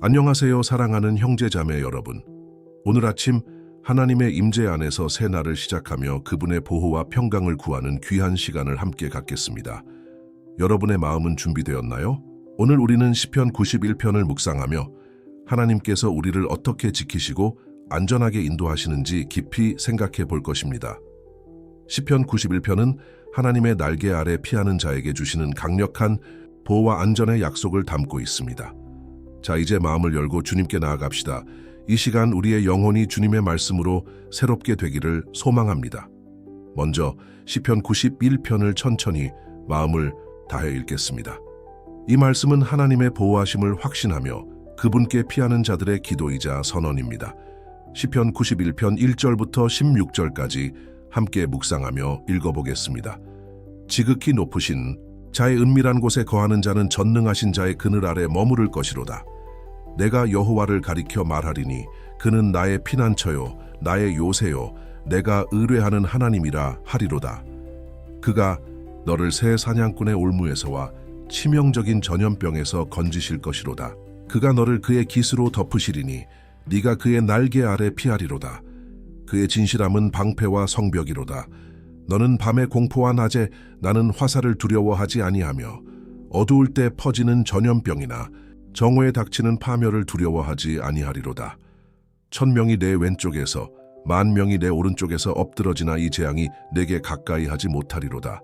안녕하세요, 사랑하는 형제자매 여러분. 오늘 아침 하나님의 임재 안에서 새 날을 시작하며 그분의 보호와 평강을 구하는 귀한 시간을 함께 갖겠습니다. 여러분의 마음은 준비되었나요? 오늘 우리는 시편 91편을 묵상하며 하나님께서 우리를 어떻게 지키시고 안전하게 인도하시는지 깊이 생각해 볼 것입니다. 시편 91편은 하나님의 날개 아래 피하는 자에게 주시는 강력한 보호와 안전의 약속을 담고 있습니다. 자, 이제 마음을 열고 주님께 나아갑시다. 이 시간 우리의 영혼이 주님의 말씀으로 새롭게 되기를 소망합니다. 먼저 시편 91편을 천천히 마음을 다해 읽겠습니다. 이 말씀은 하나님의 보호하심을 확신하며 그분께 피하는 자들의 기도이자 선언입니다. 시편 91편 1절부터 16절까지 함께 묵상하며 읽어보겠습니다. 지극히 높으신 자의 은밀한 곳에 거하는 자는 전능하신 자의 그늘 아래 머무를 것이로다. 내가 여호와를 가리켜 말하리니 그는 나의 피난처요 나의 요새요 내가 의뢰하는 하나님이라 하리로다. 그가 너를 새 사냥꾼의 올무에서와 치명적인 전염병에서 건지실 것이로다. 그가 너를 그의 깃으로 덮으시리니 네가 그의 날개 아래 피하리로다. 그의 진실함은 방패와 성벽이로다. 너는 밤의 공포와 낮에 나는 화살을 두려워하지 아니하며 어두울 때 퍼지는 전염병이나 정오에 닥치는 파멸을 두려워하지 아니하리로다. 천 명이 내 왼쪽에서 만 명이 내 오른쪽에서 엎드러지나 이 재앙이 내게 가까이 하지 못하리로다.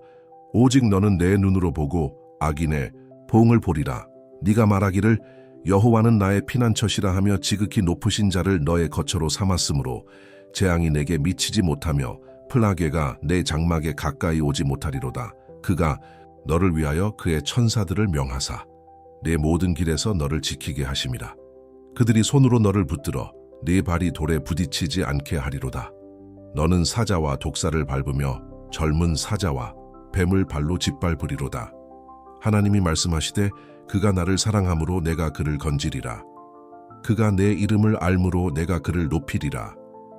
오직 너는 내 눈으로 보고 악인의 보응을 보리라. 네가 말하기를 여호와는 나의 피난처시라 하며 지극히 높으신 자를 너의 거처로 삼았으므로 재앙이 내게 미치지 못하며 플라게가 내 장막에 가까이 오지 못하리로다. 그가 너를 위하여 그의 천사들을 명하사 내 모든 길에서 너를 지키게 하심이라. 그들이 손으로 너를 붙들어 네 발이 돌에 부딪히지 않게 하리로다. 너는 사자와 독사를 밟으며 젊은 사자와 뱀을 발로 짓밟으리로다. 하나님이 말씀하시되 그가 나를 사랑함으로 내가 그를 건지리라. 그가 내 이름을 알므로 내가 그를 높이리라.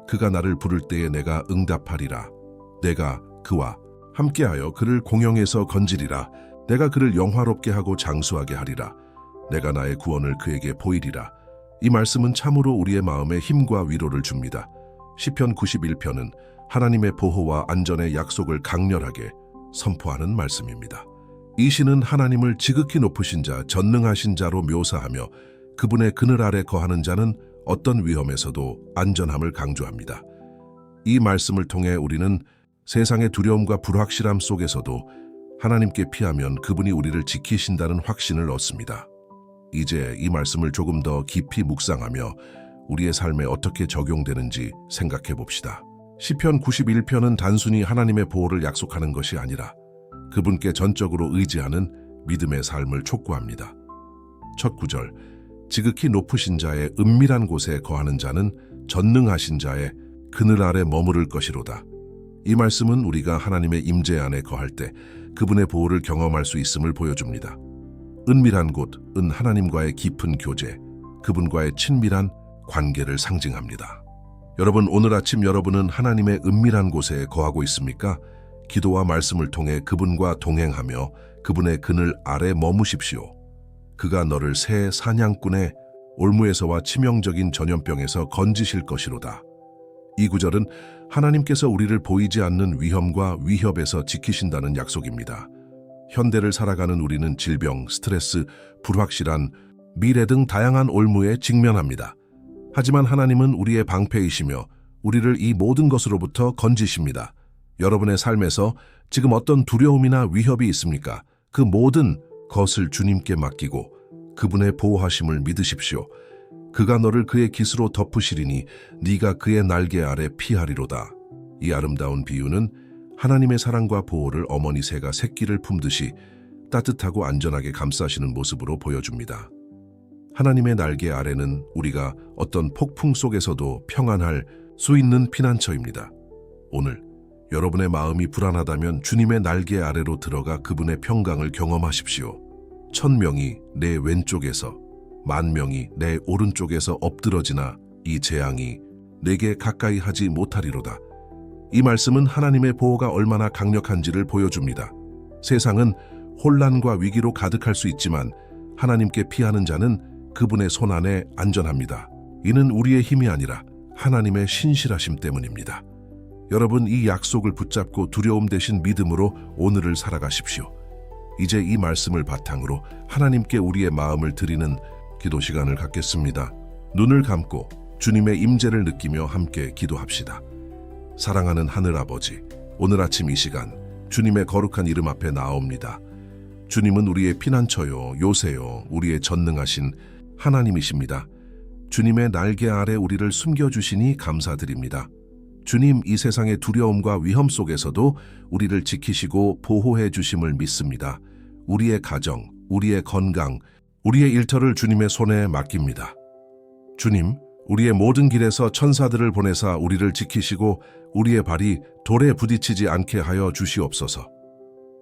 그가 나를 부를 때에 내가 응답하리라. 내가 그와 함께하여 그를 공영에서 건지리라. 내가 그를 영화롭게 하고 장수하게 하리라. 내가 나의 구원을 그에게 보이리라. 이 말씀은 참으로 우리의 마음에 힘과 위로를 줍니다. 시편 91편은 하나님의 보호와 안전의 약속을 강렬하게 선포하는 말씀입니다. 이 시는 하나님을 지극히 높으신 자, 전능하신 자로 묘사하며 그분의 그늘 아래 거하는 자는 어떤 위험에서도 안전함을 강조합니다. 이 말씀을 통해 우리는 세상의 두려움과 불확실함 속에서도 하나님께 피하면 그분이 우리를 지키신다는 확신을 얻습니다. 이제 이 말씀을 조금 더 깊이 묵상하며 우리의 삶에 어떻게 적용되는지 생각해 봅시다. 시편 91편은 단순히 하나님의 보호를 약속하는 것이 아니라 그분께 전적으로 의지하는 믿음의 삶을 촉구합니다. 첫 구절, 지극히 높으신 자의 은밀한 곳에 거하는 자는 전능하신 자의 그늘 아래 머무를 것이로다. 이 말씀은 우리가 하나님의 임재 안에 거할 때 그분의 보호를 경험할 수 있음을 보여줍니다. 은밀한 곳, 은 하나님과의 깊은 교제, 그분과의 친밀한 관계를 상징합니다. 여러분, 오늘 아침 여러분은 하나님의 은밀한 곳에 거하고 있습니까? 기도와 말씀을 통해 그분과 동행하며 그분의 그늘 아래 머무십시오. 그가 너를 새 사냥꾼의 올무에서와 치명적인 전염병에서 건지실 것이로다. 이 구절은 하나님께서 우리를 보이지 않는 위험과 위협에서 지키신다는 약속입니다. 현대를 살아가는 우리는 질병, 스트레스, 불확실한 미래 등 다양한 올무에 직면합니다. 하지만 하나님은 우리의 방패이시며 우리를 이 모든 것으로부터 건지십니다. 여러분의 삶에서 지금 어떤 두려움이나 위협이 있습니까? 그 모든 것을 주님께 맡기고 그분의 보호하심을 믿으십시오. 그가 너를 그의 깃으로 덮으시리니 네가 그의 날개 아래 피하리로다. 이 아름다운 비유는 하나님의 사랑과 보호를 어머니 새가 새끼를 품듯이 따뜻하고 안전하게 감싸시는 모습으로 보여줍니다. 하나님의 날개 아래는 우리가 어떤 폭풍 속에서도 평안할 수 있는 피난처입니다. 오늘 여러분의 마음이 불안하다면 주님의 날개 아래로 들어가 그분의 평강을 경험하십시오. 천명이 내 왼쪽에서 만 명이 내 오른쪽에서 엎드러지나 이 재앙이 내게 가까이 하지 못하리로다. 이 말씀은 하나님의 보호가 얼마나 강력한지를 보여줍니다. 세상은 혼란과 위기로 가득할 수 있지만 하나님께 피하는 자는 그분의 손 안에 안전합니다. 이는 우리의 힘이 아니라 하나님의 신실하심 때문입니다. 여러분 이 약속을 붙잡고 두려움 대신 믿음으로 오늘을 살아가십시오. 이제 이 말씀을 바탕으로 하나님께 우리의 마음을 드리는 기도 시간을 갖겠습니다. 눈을 감고 주님의 임재를 느끼며 함께 기도합시다. 사랑하는 하늘 아버지, 오늘 아침 이 시간 주님의 거룩한 이름 앞에 나옵니다. 주님은 우리의 피난처요, 요새요, 우리의 전능하신 하나님이십니다. 주님의 날개 아래 우리를 숨겨주시니 감사드립니다. 주님 이 세상의 두려움과 위험 속에서도 우리를 지키시고 보호해 주심을 믿습니다. 우리의 가정, 우리의 건강, 우리의 일터를 주님의 손에 맡깁니다. 주님, 우리의 모든 길에서 천사들을 보내사 우리를 지키시고 우리의 발이 돌에 부딪히지 않게 하여 주시옵소서.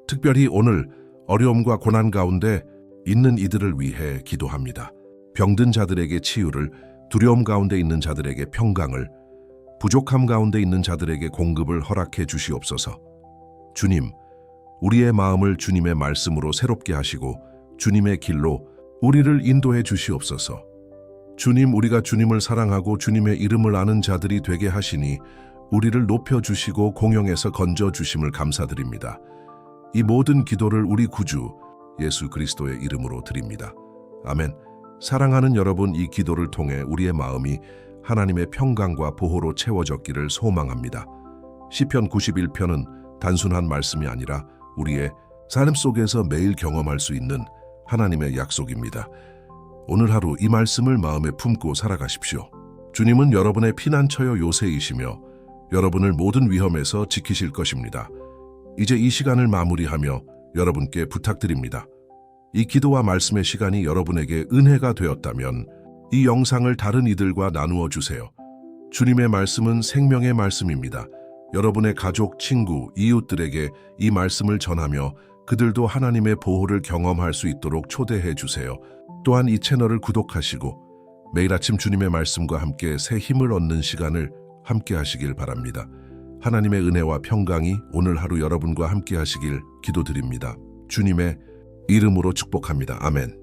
특별히 오늘 어려움과 고난 가운데 있는 이들을 위해 기도합니다. 병든 자들에게 치유를, 두려움 가운데 있는 자들에게 평강을, 부족함 가운데 있는 자들에게 공급을 허락해 주시옵소서. 주님, 우리의 마음을 주님의 말씀으로 새롭게 하시고 주님의 길로 우리를 인도해 주시옵소서. 주님, 우리가 주님을 사랑하고 주님의 이름을 아는 자들이 되게 하시니 우리를 높여 주시고 공영에서 건져 주심을 감사드립니다. 이 모든 기도를 우리 구주 예수 그리스도의 이름으로 드립니다. 아멘. 사랑하는 여러분, 이 기도를 통해 우리의 마음이 하나님의 평강과 보호로 채워졌기를 소망합니다. 시편 91편은 단순한 말씀이 아니라 우리의 삶 속에서 매일 경험할 수 있는 하나님의 약속입니다. 오늘 하루 이 말씀을 마음에 품고 살아가십시오. 주님은 여러분의 피난처여 요새이시며 여러분을 모든 위험에서 지키실 것입니다. 이제 이 시간을 마무리하며 여러분께 부탁드립니다. 이 기도와 말씀의 시간이 여러분에게 은혜가 되었다면 이 영상을 다른 이들과 나누어 주세요. 주님의 말씀은 생명의 말씀입니다. 여러분의 가족, 친구, 이웃들에게 이 말씀을 전하며 그들도 하나님의 보호를 경험할 수 있도록 초대해 주세요. 또한 이 채널을 구독하시고 매일 아침 주님의 말씀과 함께 새 힘을 얻는 시간을 함께 하시길 바랍니다. 하나님의 은혜와 평강이 오늘 하루 여러분과 함께 하시길 기도드립니다. 주님의 이름으로 축복합니다. 아멘.